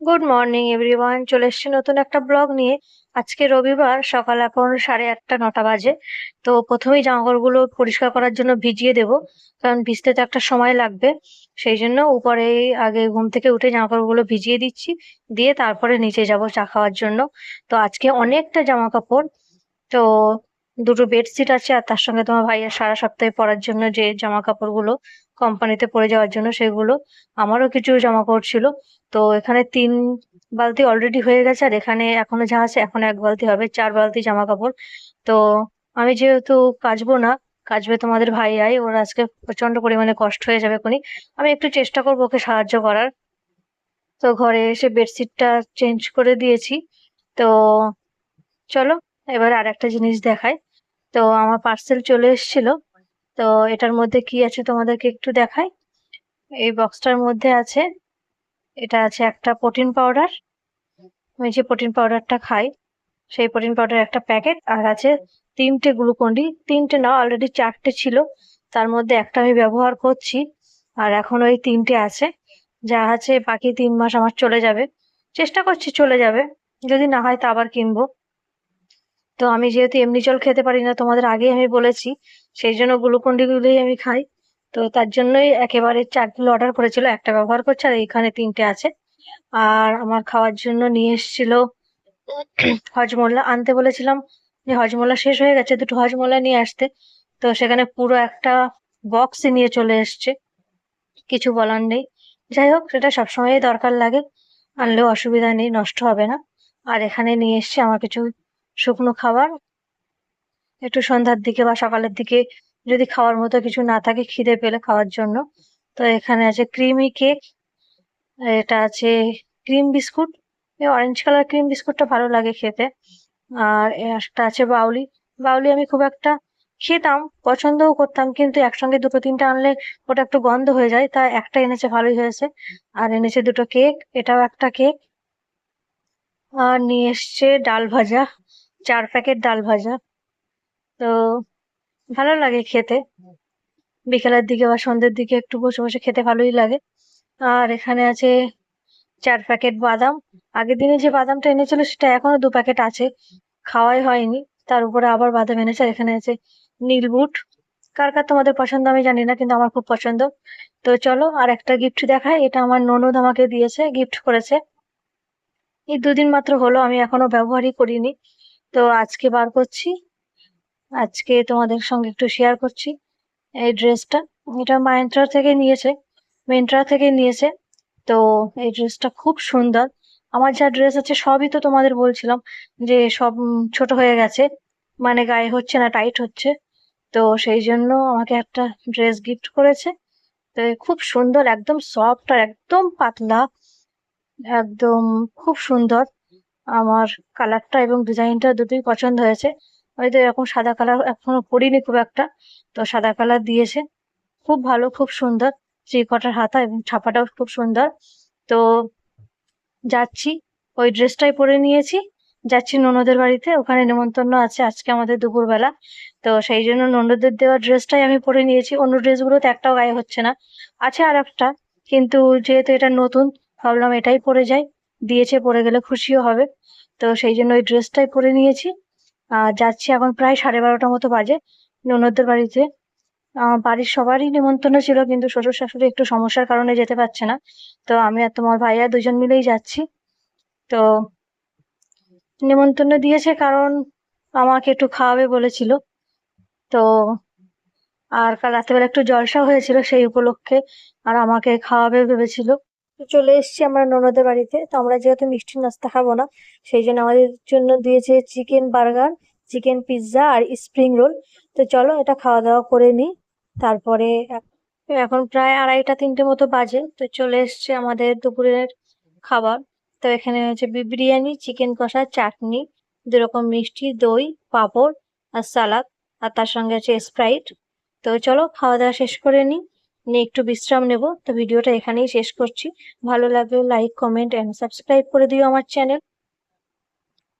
Good morning everyone চলে এসেছি নতুন একটা ব্লগ নিয়ে। আজকে রবিবার, সকাল এখন সাড়ে আটটা, নটা বাজে। তো প্রথমেই জামাকাপড়গুলো পরিষ্কার করার জন্য ভিজিয়ে দেব, কারণ ভিজতে তো একটা সময় লাগবে। সেই জন্য উপরে আগে ঘুম থেকে উঠে জামাকাপড়গুলো ভিজিয়ে দিচ্ছি, দিয়ে তারপরে নিচে যাব চা খাওয়ার জন্য। তো আজকে অনেকটা জামা কাপড় তো দুটো বেডশিট আছে, আর তার সঙ্গে তোমার ভাইয়ের সারা সপ্তাহে পরার জন্য যে জামা কাপড়গুলো কোম্পানিতে পড়ে যাওয়ার জন্য সেগুলো আমারও কিছু জামা কাপড় ছিল। তো এখানে তিন বালতি অলরেডি হয়ে গেছে আর এখানে এখনও যা আছে এখন এক বালতি হবে, চার বালতি জামা কাপড় তো আমি যেহেতু কাচবো না, কাচবে তোমাদের ভাই আই ওর আজকে প্রচণ্ড পরিমাণে কষ্ট হয়ে যাবে কোনি আমি একটু চেষ্টা করব ওকে সাহায্য করার। তো ঘরে এসে বেডশিটটা চেঞ্জ করে দিয়েছি। তো চলো, এবার আর একটা জিনিস দেখাই। তো আমার পার্সেল চলে এসেছিল। তো এটার মধ্যে কি আছে তোমাদেরকে একটু দেখাই? এই বক্সটার মধ্যে আছে, এটা আছে একটা প্রোটিন পাউডার আমি যে প্রোটিন পাউডারটা খাই, সেই প্রোটিন পাউডার একটা প্যাকেট আর আছে তিনটে গ্লুকন্ডি তিনটে না অলরেডি চারটে ছিল, তার মধ্যে একটা আমি ব্যবহার করছি, আর এখন ওই তিনটে আছে, যা আছে বাকি তিন মাস আমার চলে যাবে, চেষ্টা করছি চলে যাবে, যদি না হয় তা আবার কিনবো। তো আমি যেহেতু এমনি জল খেতে পারি না, তোমাদের আগেই আমি বলেছি, সেই জন্য গ্লুকন্ডি গুলোই আমি খাই। তো তার জন্যই একেবারে চারগুলো অর্ডার করেছিল, একটা ব্যবহার করছে আর এখানে তিনটে আছে। আর আমার খাওয়ার জন্য নিয়ে এসেছিল হজমোল্লা। আনতে বলেছিলাম যে হজমোল্লা শেষ হয়ে গেছে, দুটো হজমোল্লা নিয়ে আসতে। তো সেখানে পুরো একটা বক্সই নিয়ে চলে এসছে। কিছু বলার নেই। যাই হোক, সেটা সবসময়ই দরকার লাগে। আনলেও অসুবিধা নেই, নষ্ট হবে না। আর এখানে নিয়ে এসছে আমার কিছু শুকনো খাবার, একটু সন্ধ্যার দিকে বা সকালের দিকে যদি খাওয়ার মতো কিছু না থাকে খিদে পেলে খাওয়ার জন্য। তো এখানে আছে ক্রিমি কেক, এটা আছে ক্রিম বিস্কুট। এই অরেঞ্জ কালার ক্রিম বিস্কুটটা ভালো লাগে খেতে। আর একটা আছে বাউলি। বাউলি আমি খুব একটা খেতাম, পছন্দও করতাম, কিন্তু একসঙ্গে দুটো তিনটা আনলে ওটা একটু গন্ধ হয়ে যায় তাই একটা এনেছে ভালোই হয়েছে। আর এনেছে দুটো কেক, এটাও একটা কেক। আর নিয়ে এসছে ডাল ভাজা। চার প্যাকেট ডাল ভাজা। তো ভালো লাগে খেতে। বিকেলের দিকে বা সন্ধ্যের দিকে একটু বসে বসে খেতে ভালোই লাগে। আর এখানে আছে চার প্যাকেট বাদাম। আগের দিনে যে বাদামটা এনেছিল সেটা এখনও দু প্যাকেট আছে। খাওয়াই হয়নি। তার উপরে আবার বাদাম এনেছে। আর এখানে আছে নীলবুট। কার কার তোমাদের পছন্দ আমি জানি না, কিন্তু আমার খুব পছন্দ। তো চলো আর একটা গিফট দেখায় এটা আমার ননদ আমাকে দিয়েছে গিফট করেছে। এই দুদিন মাত্র হলো, আমি এখনও ব্যবহারই করিনি। তো আজকে বার করছি। আজকে তোমাদের সঙ্গে একটু শেয়ার করছি এই ড্রেসটা এটা মাইন্ত্রা থেকে নিয়েছে মিন্ত্রা থেকে নিয়েছে। তো এই ড্রেসটা খুব সুন্দর। আমার যা ড্রেস আছে সবই তো তোমাদের বলছিলাম যে সব ছোট হয়ে গেছে মানে গায়ে হচ্ছে না টাইট হচ্ছে। তো সেই জন্য আমাকে একটা ড্রেস গিফট করেছে। তো খুব সুন্দর, একদম সফট আর একদম পাতলা। একদম খুব সুন্দর। আমার কালারটা এবং ডিজাইনটা দুটোই পছন্দ হয়েছে। হয়তো এরকম সাদা কালার এখনও পরিনি খুব একটা। তো সাদা কালার দিয়েছে। খুব ভালো, খুব সুন্দর। থ্রি কটার হাতা এবং ছাপাটাও খুব সুন্দর। তো যাচ্ছি। ওই ড্রেসটাই পরে নিয়েছি। যাচ্ছি ননদের বাড়িতে। ওখানে নেমন্তন্ন আছে আজকে আমাদের দুপুরবেলা। তো সেই জন্য ননদের দেওয়া ড্রেসটাই আমি পরে নিয়েছি। অন্য ড্রেসগুলোতে একটাও গায়ে হচ্ছে না। আছে আর একটা কিন্তু যেহেতু এটা নতুন, ভাবলাম এটাই পরে যাই। দিয়েছে, পরে গেলে খুশিও হবে। তো সেই জন্য ওই ড্রেসটাই পরে নিয়েছি। আর যাচ্ছি এখন প্রায় সাড়ে বারোটার মতো বাজে। ননদদের বাড়িতে। বাড়ির সবারই নিমন্ত্রণ ছিল, কিন্তু শ্বশুর শাশুড়ি একটু সমস্যার কারণে যেতে পারছে না। তো আমি আর তোমার ভাইয়া দুজন মিলেই যাচ্ছি। তো নিমন্ত্রণ দিয়েছে কারণ আমাকে একটু খাওয়াবে বলেছিল। তো আর কাল রাত্রেবেলা একটু জলসা হয়েছিল সেই উপলক্ষে, আর আমাকে খাওয়াবে ভেবেছিল। তো চলে এসেছি আমরা ননদের বাড়িতে। তো আমরা যেহেতু মিষ্টি নাস্তা খাব না, সেই জন্য আমাদের জন্য দিয়েছে চিকেন বার্গার, চিকেন পিৎজা আর স্প্রিং রোল। তো চলো এটা খাওয়া দাওয়া করে নিই। তারপরে এখন প্রায় আড়াইটা, তিনটে মতো বাজে। তো চলে এসছে আমাদের দুপুরের খাবার। তো এখানে হচ্ছে বিরিয়ানি, চিকেন কষা, চাটনি দু রকম মিষ্টি, দই, পাঁপড় আর সালাদ। আর তার সঙ্গে আছে স্প্রাইট। তো চলো খাওয়া দাওয়া শেষ করে নিই। নিয়ে একটু বিশ্রাম নেব। তো ভিডিওটা এখানেই শেষ করছি। ভালো লাগলে লাইক কমেন্ট অ্যান্ড সাবস্ক্রাইব করে দিও আমার চ্যানেল